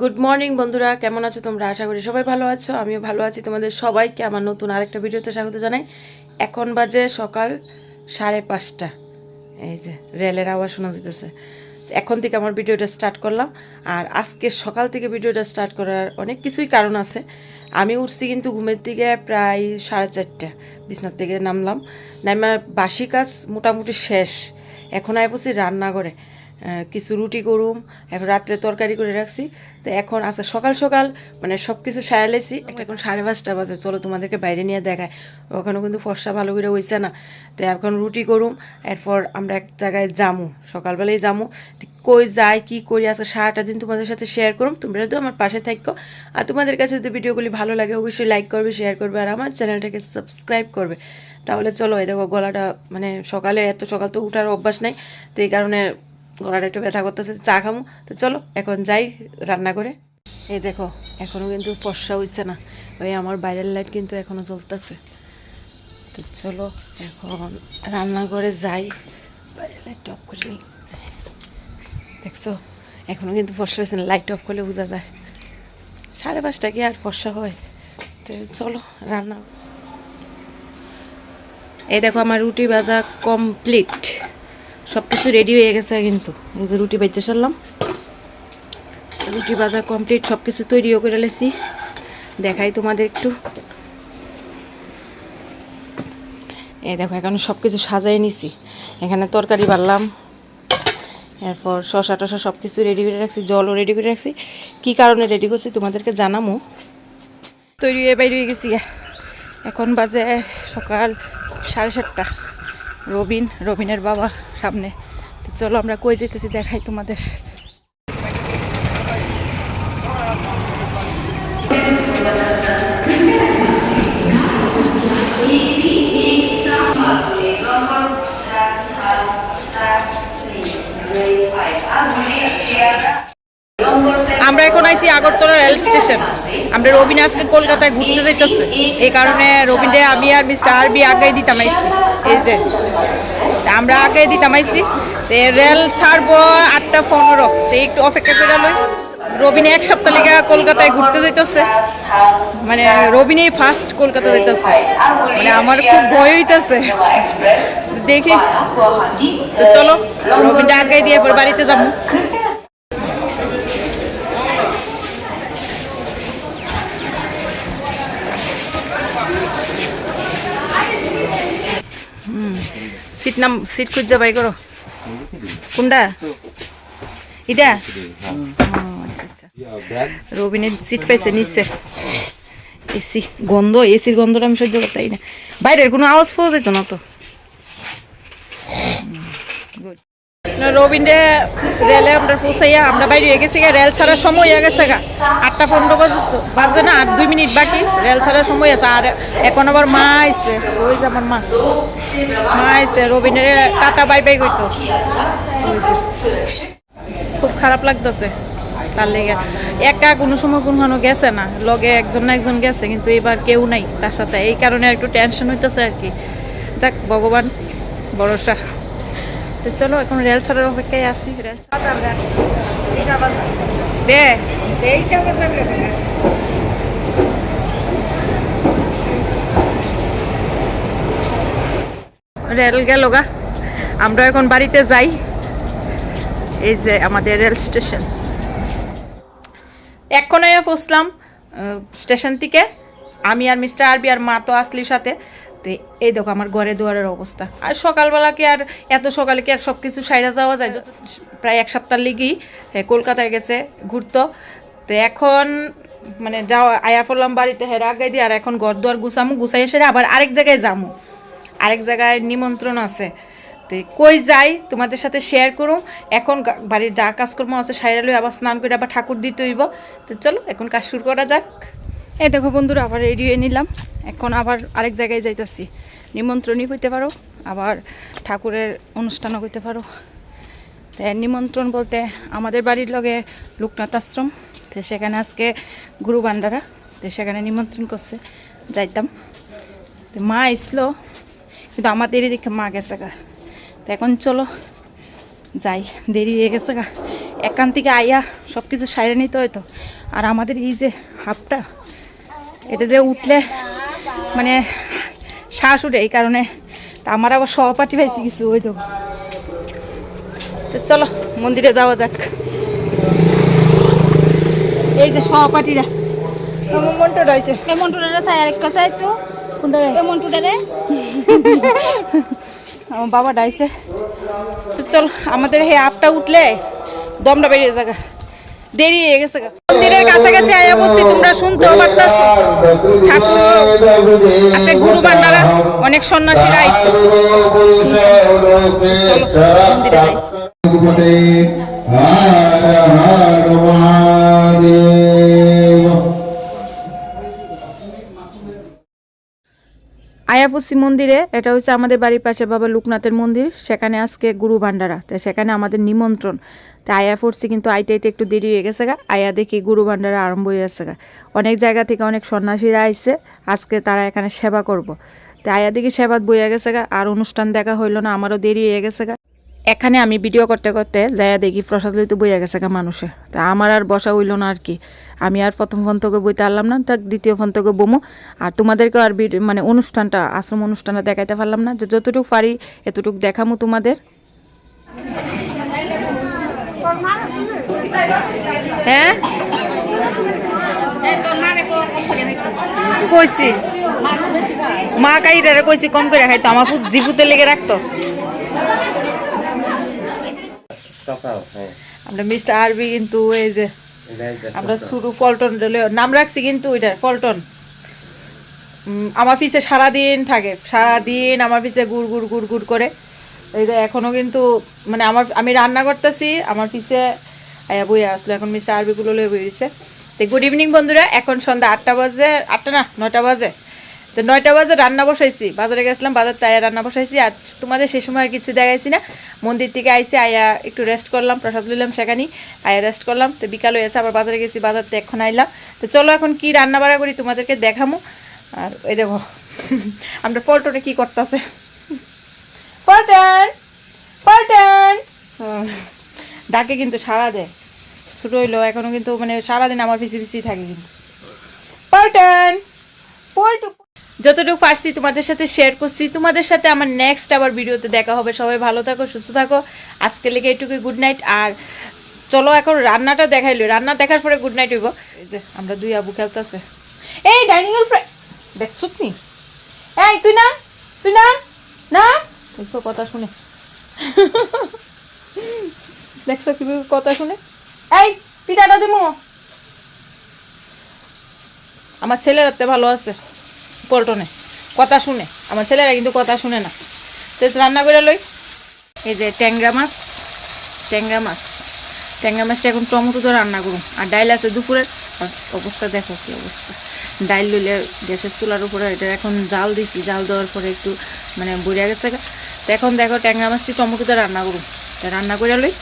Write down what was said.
Good morning বন্ধুরা। কেমন আছো তোমরা? আশা করি সবাই ভালো আছো। আমিও ভালো আছি। তোমাদের সবাইকে আমার নতুন আরেকটা ভিডিওতে স্বাগত জানাই। এখন বাজে সকাল সাড়ে পাঁচটা। এই যে রেলের আওয়াজ শোনা যেতেছে এখন থেকে আমার ভিডিওটা স্টার্ট করলাম। আর আজকে সকাল থেকে ভিডিওটা স্টার্ট করার অনেক কিছুই কারণ আছে। আমি উঠছি কিন্তু ঘুমের দিকে প্রায় সাড়ে চারটা। বিছনার থেকে নামলাম। নামা বাসি কাজ মোটামুটি শেষ। এখন আয় বসি রান্না করে আহ, কিছু রুটি করুম, এখন রাত্রে তরকারি করে রাখছি। তো এখন আচ্ছা সকাল সকাল মানে সব কিছু সারালেছি একটা এখন সাড়ে পাঁচটা বাজে, চলো তোমাদেরকে বাইরে নিয়ে দেখায় ওখানেও কিন্তু ফর্সা ভালো করে হইছে না। তো এখন রুটি করুম, এরপর আমরা এক জায়গায় যামু, সকালবেলায় যামু। কই যাই, কি করি, আজকে সারাটা দিন তোমাদের সাথে শেয়ার করুম। তোমরা তো আমার পাশে থাকো, আর তোমাদের কাছে যদি ভিডিওগুলি ভালো লাগে, অবশ্যই লাইক করবে শেয়ার করবে, আর আমার চ্যানেলটাকে সাবস্ক্রাইব করবে। তাহলে চলো, এই দেখো গলাটা মানে সকালে এত সকাল তো উঠার অভ্যাস নেই। তো এই কারণে গলাটা একটু ব্যথা করতেছে, চা খামু। তো চলো, এখন যাই রান্না করে। এই দেখো এখনও কিন্তু ফর্সা হইছে না। ওই আমার বাইরের লাইট কিন্তু এখনও জ্বলতেছে। তো চলো, এখন রান্না করে যাই। বাইরের লাইট অফ করে নিই। দেখছ এখনও কিন্তু ফর্সা হয়েছে না লাইট অফ করলে বোঝা যায়। সাড়ে পাঁচটা কি আর ফর্সা হয়? তো চলো, রান্না। এই দেখো, আমার রুটি ভাজা কমপ্লিট সব কিছু রেডি হয়ে গেছে কিন্তু। এই যে রুটি বেজে সারলাম। রুটি ভাজা কমপ্লিট সব কিছু তৈরিও করে লেছি। দেখাই তোমাদের একটু। এই দেখো, এখন সব কিছু সাজাই নিছি। এখানে তরকারি বাড়লাম। এরপর শশা টশা সব কিছু রেডি করে রাখছি, জলও রেডি করে রাখছি। কি কারণে রেডি করছি তোমাদেরকে জানামো। তৈরি হয়ে বাইরে গেছি এখন বাজে সকাল সাড়ে সাতটা। রবিন রবিনের বাবা সামনে। তো চলো আমরা কই যেতেছি দেখাই তোমাদের। আমরা এখন আইছি আগরতলা রেল স্টেশন। আমরা রবিন আজকে কলকাতায় ঘুরতে যাইতেছে। এই কারণে রবিনে আমি আর মিস্টার আরবি আগে দিতাম আইছি। এই যে আমরা আগে দিতাম আইছি। রেল ছাড়বো আটটা পনেরো। একটু অপেক্ষা করে লই। রবিনে এক সপ্তাহ লেগে কলকাতায় ঘুরতে যাইতেছে। মানে রবিনেই ফার্স্ট কলকাতা যাইতেছে। মানে আমার খুব ভয় হইতেছে। দেখি। তো চলো রবিনটা আগে দিয়ে পর বাড়িতে যাব। সিট নাম সিট খুঁজে বাই করো। কোনটা? আচ্ছা, আচ্ছা। রবিনের সিট পাইছে নিচ্ছে এসি গন্ধ এসির গন্ধটা আমি সহ্য করতে পারি না। বাইরের কোনো আওয়াজ পাওয়া যেত না তো। না, রবিনরে রেলে আমরা পৌঁছাইয়া আমরা বাইরে হয়ে গেছি রেল ছাড়ার সময় হয়ে গেছে গা। আটটা পনেরো বাজে না আর দুই মিনিট বাকি রেল ছাড়ার সময় আছে আর এখন আবার মা আইছে। ওই যে আমার মা। মা আইছে রবিনের টাটা বাই বাই যে। খুব খারাপ লাগতেছে তার লেগে। একা কোনো সময় কোনো গেছে না। লগে একজন না একজন গেছে কিন্তু এবার কেউ নাই তার সাথে। এই কারণে একটু টেনশন হইতেছে আর কি। যাক ভগবান ভরসা। তো চলো এখন রেল ছাড়ার অপেক্ষায় আসি রেল দে। রেল গেল গা। আমরা এখন বাড়িতে যাই। এই যে আমাদের রেল স্টেশন। এক্ষণে পৌঁছলাম স্টেশন থেকে। আমি আর মিস্টার আরবি আর মা তো আসলির সাথে। তো এই দেখো আমার ঘরে দুয়ারের অবস্থা। আর সকালবেলা কি আর এত সকালে কি আর সব কিছু সাইরা যাওয়া যায়? প্রায় এক সপ্তাহ লেগেই কলকাতায় গেছে, ঘুরতো। তো এখন মানে যাওয়া, আয়া বাড়িতে, হেরা আগে দিয়ে, আর এখন ঘর দুয়ার গুছামু, গুছাই এসে আবার আরেক জায়গায় যামু। আরেক জায়গায় নিমন্ত্রণ আছে। তো কই যাই, তোমাদের সাথে শেয়ার করুম। এখন বাড়ির যা কাজকর্ম আছে সাইরালে আবার স্নান করে আবার ঠাকুর দিতে হইব। তো চলো, এখন কাজ শুরু করা যাক। এই দেখো বন্ধুরা, আবার রেডি হয়ে নিলাম। এখন আবার আরেক জায়গায় যাইতাছি। নিমন্ত্রণই হইতে পারো, আবার ঠাকুরের অনুষ্ঠানও হইতে পারো। তো এর নিমন্ত্রণ বলতে আমাদের বাড়ির লগে লোকনাথ আশ্রম, তো সেখানে আজকে গুরু বান্ডারা তো সেখানে নিমন্ত্রণ করছে, যাইতাম। তো মা আসলো কিন্তু আমাদের এদিকে মা গেছে গা। তো এখন চলো, যাই, দেরি হয়ে গেছে গা। একান থেকে আইয়া সব কিছু সাইরে নিতে হয়তো আর আমাদের এই যে হাফটা এটা যে উঠলে মানে শ্বাস উঠে এই কারণে আমার আবার সহপাঠী পাইছি কিছু ওই তো। তো চলো মন্দিরে যাওয়া যাক। এই যে সহপাঠীরা। মনটা রয়েছে? চাই আরেকটা চাই একটু কোনটা রে? এমন আমার বাবা ডাইছে। তো চল আমাদের হে আপটা উঠলে দমটা বেরিয়ে যাগা দেরি হয়ে গেছে গা। কাছাকাছি আয়া বসছি তোমরা শুনতেও পারতাছ ঠাকুর আজকে গুরু বান্দারা অনেক সন্ন্যাসীরা আইছে মন্দিরে যাই আয়াপুসি মন্দিরে, এটা হচ্ছে আমাদের বাড়ির পাশে বাবা লোকনাথের মন্দির, সেখানে আজকে গুরু ভান্ডারা তো সেখানে আমাদের নিমন্ত্রণ। তো আয়া পড়ছি কিন্তু আইতে আইতে একটু দেরি হয়ে গেছে গা, আয়া দেখি গুরু ভান্ডারা আরম্ভ হয়ে গেছে গা। অনেক জায়গা থেকে অনেক সন্ন্যাসীরা আইসে আজকে তারা এখানে সেবা করব। তো আয়া দেখি সেবাত বইয়া গেছে গা, আর অনুষ্ঠান দেখা হইল না, আমারও দেরি হয়ে গেছে গা। এখানে আমি ভিডিও করতে করতে যাইয়া দেখি প্রসাদ লইতে বইয়া গেছে গা মানুষে। তা আমার আর বসা হইল না আর কি। আমি আর প্রথম ফোন থেকে বইতে পারলাম না, তা দ্বিতীয় ফোন থেকে বমো। আর তোমাদেরকে আর মানে অনুষ্ঠানটা, আশ্রম অনুষ্ঠানটা দেখাইতে পারলাম না। যে যতটুকু পারি এতটুকু দেখামো তোমাদের। হ্যাঁ? কইছি। মা কাইরারে কইছি, কম করে খাইতো, আমার জিপুতে লেগে রাখতো। আমরা মিস্টার আরবি কিন্তু এই যে আমরা শুরু পল্টন নাম রাখছি কিন্তু ওইটার পল্টন। আমার পিছে সারাদিন থাকে সারাদিন আমার পিছে গুড় গুড় গুড় গুড় করে। এই যে এখনও কিন্তু মানে আমার আমি রান্না করতেছি আমার পিছে বই আসলো এখন মিস্টার আরবিগুলো লয়ে বইছে তো গুড ইভিনিং বন্ধুরা এখন সন্ধ্যা আটটা বাজে আটটা না নয়টা বাজে। তো নয়টা বাজে রান্না বসাইছি। বাজারে গেছিলাম, বাজার তাই রান্না বসাইছি। আর তোমাদের সেই সময় কিছু দেখাইছি না। মন্দির থেকে আইসি আয়া একটু রেস্ট করলাম, প্রসাদ নিলাম সেখানেই। আয়া রেস্ট করলাম। তো বিকাল হয়েছে, আবার বাজারে গেছি, বাজার তো এখন আইলাম। তো চলো এখন কি রান্না বাড়া করি তোমাদেরকে দেখামো। আর এই দেখো, আমরা পল্টনে কি করতেছে। পল্টন পল্টন। ডাকে কিন্তু সারা দেয়। ছোটো হইল, এখনও কিন্তু মানে সারাদিন আমার পিছিয়ে পিছিয়ে থাকে কিন্তু। পল্টন, পল্টু যতটুকু পারছি তোমাদের সাথে শেয়ার করছি। তোমাদের সাথে আমার নেক্সট আবার ভিডিওতে দেখা হবে। সবাই ভালো থাকো, সুস্থ থাকো। আজকে লেগে এটুকুই গুড নাইট আর চলো এখন রান্নাটা দেখাইলো রান্না দেখার পরে গুড নাইট হইব। এই যে, আমরা দুই আবু খেলতেছে। এই ডাইনিং এর দেখছ এই, তুই না তুই না না দেখছ, কথা শুনে। দেখছ, কীভাবে কথা শুনে। এই, পিঠাটা দিমু। আমার ছেলের হাতে ভালো আছে। পল্টনে। কথা শুনে। আমার ছেলেরা কিন্তু কথা শুনে না। তো রান্না করে লই। এই যে ট্যাংরা মাছ ট্যাংরা মাছ। ট্যাংরা মাছটা এখন টমেটো তো রান্না করুন। আর ডাইল আছে দুপুরের অবস্থা দেখো কি অবস্থা। ডাইল লইলে গ্যাসের চুলার উপরে এটা এখন জাল দিছি। জাল দেওয়ার পরে একটু মানে বইয়া গেছে। তো এখন দেখো ট্যাংরা মাছটি টমেটোতে রান্না করুন। রান্না করে লই।